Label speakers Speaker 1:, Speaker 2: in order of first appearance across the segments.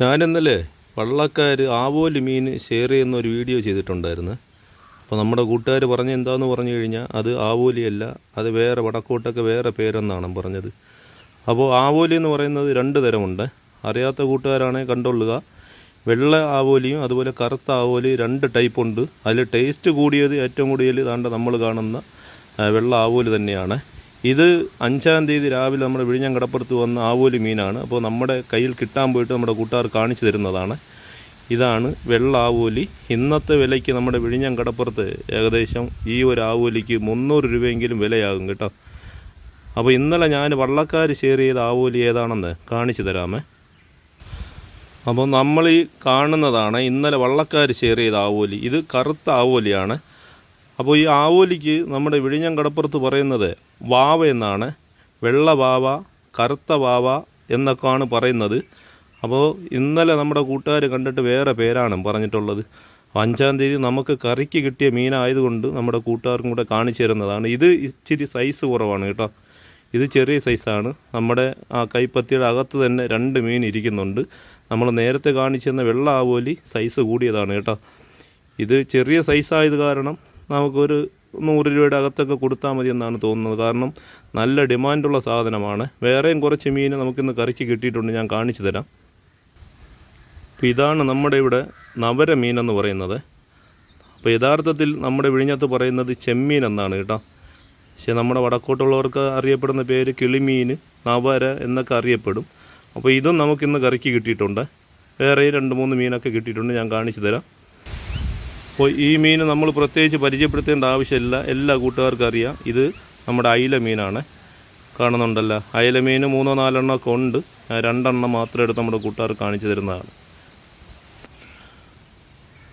Speaker 1: ഞാനിന്നലെ വള്ളക്കാർ ആവോലി മീൻ share ചെയ്യുന്ന ഒരു video ചെയ്തിട്ടുണ്ടായിരുന്നു. അപ്പോൾ നമ്മുടെ കൂട്ടുകാർ പറഞ്ഞ എന്താന്ന് പറഞ്ഞു കഴിഞ്ഞാൽ അത് ആവോലിയല്ല അത് വേറെ വടക്കോട്ടൊക്കെ വേറെ പേരെന്നാണ് പറഞ്ഞത്. അപ്പോൾ ആവോലി എന്ന് പറയുന്നത് രണ്ട് തരമുണ്ട്. അറിയാത്ത കൂട്ടുകാരാണെങ്കിൽ കണ്ടുകൊള്ളുക. വെള്ള ആവോലിയും അതുപോലെ കറുത്ത ആവോലി രണ്ട് ടൈപ്പ് ഉണ്ട്. അതിൽ ടേസ്റ്റ് കൂടിയത് ഏറ്റവും കൂടുതൽ ഇതാണ്ട് നമ്മൾ കാണുന്ന വെള്ള ആവോലി തന്നെയാണ്. ഇത് അഞ്ചാം തീയതി രാവിലെ നമ്മുടെ വിഴിഞ്ഞം കടപ്പുറത്ത് വന്ന ആവോലി മീനാണ്. അപ്പോൾ നമ്മുടെ കയ്യിൽ കിട്ടാൻ പോയിട്ട് നമ്മുടെ കൂട്ടുകാർ കാണിച്ചു തരുന്നതാണ്. ഇതാണ് വെള്ള ആവോലി. ഇന്നത്തെ വിലയ്ക്ക് നമ്മുടെ വിഴിഞ്ഞം കടപ്പുറത്ത് ഏകദേശം ഈ ഒരു ആവോലിക്ക് മുന്നൂറ് രൂപയെങ്കിലും വിലയാകും കേട്ടോ. അപ്പോൾ ഇന്നലെ ഞാൻ വള്ളക്കാർ ഷെയർ ചെയ്ത ആവോലി ഏതാണെന്ന് കാണിച്ചു തരാമേ. അപ്പോൾ നമ്മൾ ഈ കാണുന്നതാണ് ഇന്നലെ വള്ളക്കാർ ഷെയർ ചെയ്ത ആവോലി. ഇത് കറുത്ത ആവോലിയാണ്. അപ്പോൾ ഈ ആവോലിക്ക് നമ്മുടെ വിഴിഞ്ഞം കടപ്പുറത്ത് പറയുന്നത് വാവ എന്നാണ്. വെള്ള വാവ കറുത്ത വാവ എന്നൊക്കെയാണ് പറയുന്നത്. അപ്പോൾ ഇന്നലെ നമ്മുടെ കൂട്ടുകാർ കണ്ടിട്ട് വേറെ പേരാണ് പറഞ്ഞിട്ടുള്ളത്. അഞ്ചാം തീയതി നമുക്ക് കറിക്ക് കിട്ടിയ മീനായതുകൊണ്ട് നമ്മുടെ കൂട്ടുകാർക്കും കൂടെ കാണിച്ചു തരുന്നതാണ്. ഇത് ഇച്ചിരി സൈസ് കുറവാണ് കേട്ടോ. ഇത് ചെറിയ സൈസാണ് നമ്മുടെ ആ കൈപ്പത്തിയുടെ അകത്ത് തന്നെ രണ്ട് മീൻ ഇരിക്കുന്നുണ്ട്. നമ്മൾ നേരത്തെ കാണിച്ചു തന്ന വെള്ള ആവോലി സൈസ് കൂടിയതാണ് കേട്ടോ. ഇത് ചെറിയ സൈസായത് കാരണം നമുക്കൊരു നൂറ് രൂപയുടെ അകത്തൊക്കെ കൊടുത്താൽ മതി എന്നാണ് തോന്നുന്നത്. കാരണം നല്ല ഡിമാൻഡുള്ള സാധനമാണ്. വേറെയും കുറച്ച് മീൻ നമുക്കിന്ന് കറിക്ക് കിട്ടിയിട്ടുണ്ട്. ഞാൻ കാണിച്ചു തരാം. അപ്പോൾ ഇതാണ് നമ്മുടെ ഇവിടെ നവര മീനെന്ന് പറയുന്നത്. അപ്പോൾ യഥാർത്ഥത്തിൽ നമ്മുടെ വിഴിഞ്ഞത്ത് പറയുന്നത് ചെമ്മീൻ എന്നാണ് കേട്ടോ. പക്ഷേ നമ്മുടെ വടക്കോട്ടുള്ളവർക്ക് അറിയപ്പെടുന്ന പേര് കിളിമീൻ നവര എന്നൊക്കെ അറിയപ്പെടും. അപ്പോൾ ഇതും നമുക്കിന്ന് കറിക്ക് കിട്ടിയിട്ടുണ്ട്. വേറെ രണ്ട് മൂന്ന് മീനൊക്കെ കിട്ടിയിട്ടുണ്ട്. ഞാൻ കാണിച്ചു തരാം. അപ്പോൾ ഈ മീൻ നമ്മൾ പ്രത്യേകിച്ച് പരിചയപ്പെടുത്തേണ്ട ആവശ്യമില്ല. എല്ലാ കൂട്ടുകാർക്കും അറിയാം. ഇത് നമ്മുടെ അയില മീനാണ്. കാണുന്നുണ്ടല്ലോ. അയില മീൻ മൂന്നോ നാലെണ്ണം ഒക്കെ ഉണ്ട് രണ്ടെണ്ണം മാത്രം എടുത്ത് നമ്മുടെ കൂട്ടുകാർ കാണിച്ചു തരുന്നതാണ്.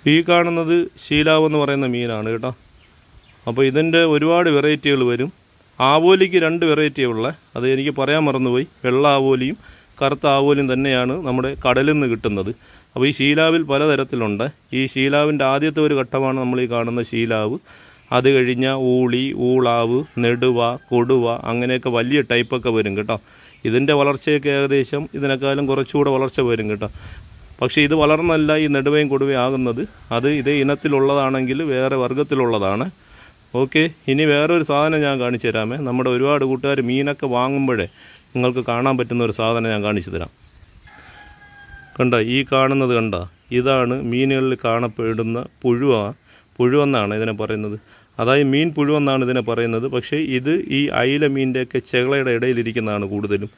Speaker 1: ഈ കാണുന്നത് ശീലാവ് എന്ന് പറയുന്ന മീനാണ് കേട്ടോ. അപ്പോൾ ഇതിന്റെ ഒരുപാട് വെറൈറ്റികൾ വരും. ആവോലിക്ക് രണ്ട് വെറൈറ്റിയേ ഉള്ളത് അത് എനിക്ക് പറയാൻ മറന്നുപോയി. വെള്ള ആവോലിയും കറുത്ത ആവോലിയും തന്നെയാണ് നമ്മുടെ കടലിൽ നിന്ന് കിട്ടുന്നത്. അപ്പോൾ ഈ ശീലാവിൽ പലതരത്തിലുണ്ട്. ഈ ശീലാവിന്റെ ആദ്യത്തെ ഒരു ഘട്ടമാണ് നമ്മൾ ഈ കാണുന്ന ശീലാവ്. അത് കഴിഞ്ഞ ഊളി ഊളാവ് നെടുവ കൊടുവ അങ്ങനെയൊക്കെ വലിയ ടൈപ്പൊക്കെ വരും കേട്ടോ. ഇതിന്റെ വളർച്ചയൊക്കെ ഏകദേശം ഇതിനേക്കാളും കുറച്ചുകൂടെ വളർച്ച വരും കേട്ടോ. പക്ഷേ ഇത് വളർന്നല്ല ഈ നെടുവയും കൊടുവയും ആകുന്നത്. അത് ഇതേ ഇനത്തിലുള്ളതാണെങ്കിൽ വേറെ വർഗത്തിലുള്ളതാണ് ഓക്കെ ഇനി വേറൊരു സാധനം ഞാൻ കാണിച്ചു തരാമേ. നമ്മുടെ ഒരുപാട് കൂട്ടുകാർ മീനൊക്കെ വാങ്ങുമ്പോഴേ നിങ്ങൾക്ക് കാണാൻ പറ്റുന്ന ഒരു സാധനം ഞാൻ കാണിച്ചു തരാം. കണ്ട ഈ കാണുന്നത് കണ്ട? ഇതാണ് മീനുകളിൽ കാണപ്പെടുന്ന പുഴുവ പുഴുവെന്നാണ് ഇതിനെ പറയുന്നത്. അതായത് മീൻ പുഴുവെന്നാണ് ഇതിനെ പറയുന്നത്. പക്ഷേ ഇത് ഈ അയില മീന്റെയൊക്കെ ചെകളയുടെ ഇടയിലിരിക്കുന്നതാണ് കൂടുതലും.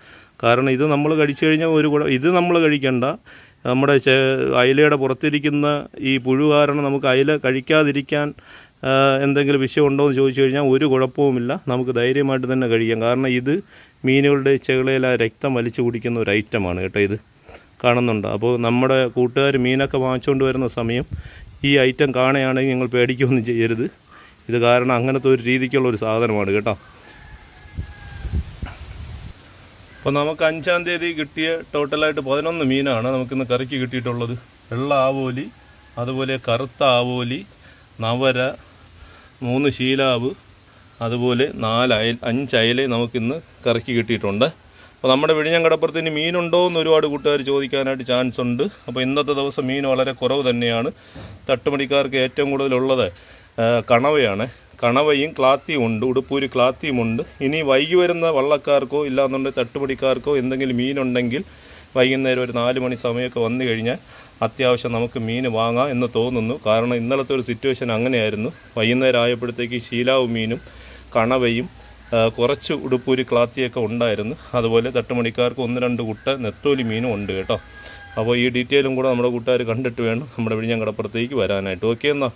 Speaker 1: കാരണം ഇത് നമ്മൾ കഴിച്ചു കഴിഞ്ഞാൽ ഒരു കുഴ ഇത് നമ്മൾ കഴിക്കണ്ട. നമ്മുടെ ചെ അയിലയുടെ പുറത്തിരിക്കുന്ന ഈ പുഴു കാരണം നമുക്ക് അയില കഴിക്കാതിരിക്കാൻ എന്തെങ്കിലും വിഷയമുണ്ടോ എന്ന് ചോദിച്ചു കഴിഞ്ഞാൽ ഒരു കുഴപ്പവുമില്ല. നമുക്ക് ധൈര്യമായിട്ട് തന്നെ കഴിക്കാം. കാരണം ഇത് മീനുകളുടെ ചെകളയിൽ ആ രക്തം വലിച്ചു കുടിക്കുന്ന ഒരു ഐറ്റമാണ് കേട്ടോ ഇത്. കാണുന്നുണ്ട്. അപ്പോൾ നമ്മുടെ കൂട്ടുകാർ മീനൊക്കെ വാങ്ങിച്ചുകൊണ്ട് വരുന്ന സമയം ഈ ഐറ്റം കാണുകയാണെങ്കിൽ നിങ്ങൾ പേടിക്കുകയൊന്നും ചെയ്യരുത്. ഇത് കാരണം അങ്ങനത്തെ ഒരു രീതിക്കുള്ള ഒരു സാധനമാണ് കേട്ടോ. അപ്പോൾ നമുക്ക് അഞ്ചാം തീയതി കിട്ടിയ ടോട്ടലായിട്ട് പതിനൊന്ന് മീനാണ് നമുക്കിന്ന് കറിക്ക് കിട്ടിയിട്ടുള്ളത്. വെള്ള ആവോലി അതുപോലെ കറുത്ത ആവോലി നവര മൂന്ന് ശീലാവ് അതുപോലെ നാല് അയൽ അഞ്ച് അയലേ നമുക്കിന്ന് കറക്കി കിട്ടിയിട്ടുണ്ട്. അപ്പോൾ നമ്മുടെ വിഴിഞ്ഞം ഇനി മീനുണ്ടോ എന്ന് ഒരുപാട് കൂട്ടുകാർ ചോദിക്കാനായിട്ട് ചാൻസ് ഉണ്ട്. അപ്പോൾ ഇന്നത്തെ ദിവസം മീൻ വളരെ കുറവ് തന്നെയാണ്. തട്ടുമണിക്കാർക്ക് ഏറ്റവും കൂടുതലുള്ളത് കണവയാണ്. കണവയും ക്ലാത്തിയും ഉണ്ട് ഉടുപ്പൂരി ക്ലാത്തിയും ഉണ്ട്. ഇനി വൈകി വരുന്ന വള്ളക്കാർക്കോ ഇല്ലാന്നുണ്ടെങ്കിൽ തട്ടുപടിക്കാർക്കോ എന്തെങ്കിലും മീനുണ്ടെങ്കിൽ വൈകുന്നേരം ഒരു നാല് മണി സമയമൊക്കെ വന്നു കഴിഞ്ഞാൽ അത്യാവശ്യം നമുക്ക് മീൻ വാങ്ങാം എന്ന് തോന്നുന്നു. കാരണം ഇന്നലത്തെ ഒരു സിറ്റുവേഷൻ അങ്ങനെയായിരുന്നു. വൈകുന്നേരം ആയപ്പോഴത്തേക്ക് ശീലാവ് മീനും കണവയും കുറച്ച് ഉടുപ്പൂരി ക്ലാത്തിയൊക്കെ ഉണ്ടായിരുന്നു. അതുപോലെ തട്ടുമണിക്കാർക്ക് ഒന്ന് രണ്ട് കുട്ട നെത്തോലി മീനും ഉണ്ട് കേട്ടോ. അപ്പോൾ ഈ ഡീറ്റെയിലും കൂടെ നമ്മുടെ കൂട്ടുകാർ കണ്ടിട്ട് വേണം നമ്മുടെ വിഴിഞ്ഞം കടപ്പുറത്തേക്ക് വരാനായിട്ട്. ഓക്കെ എന്നാൽ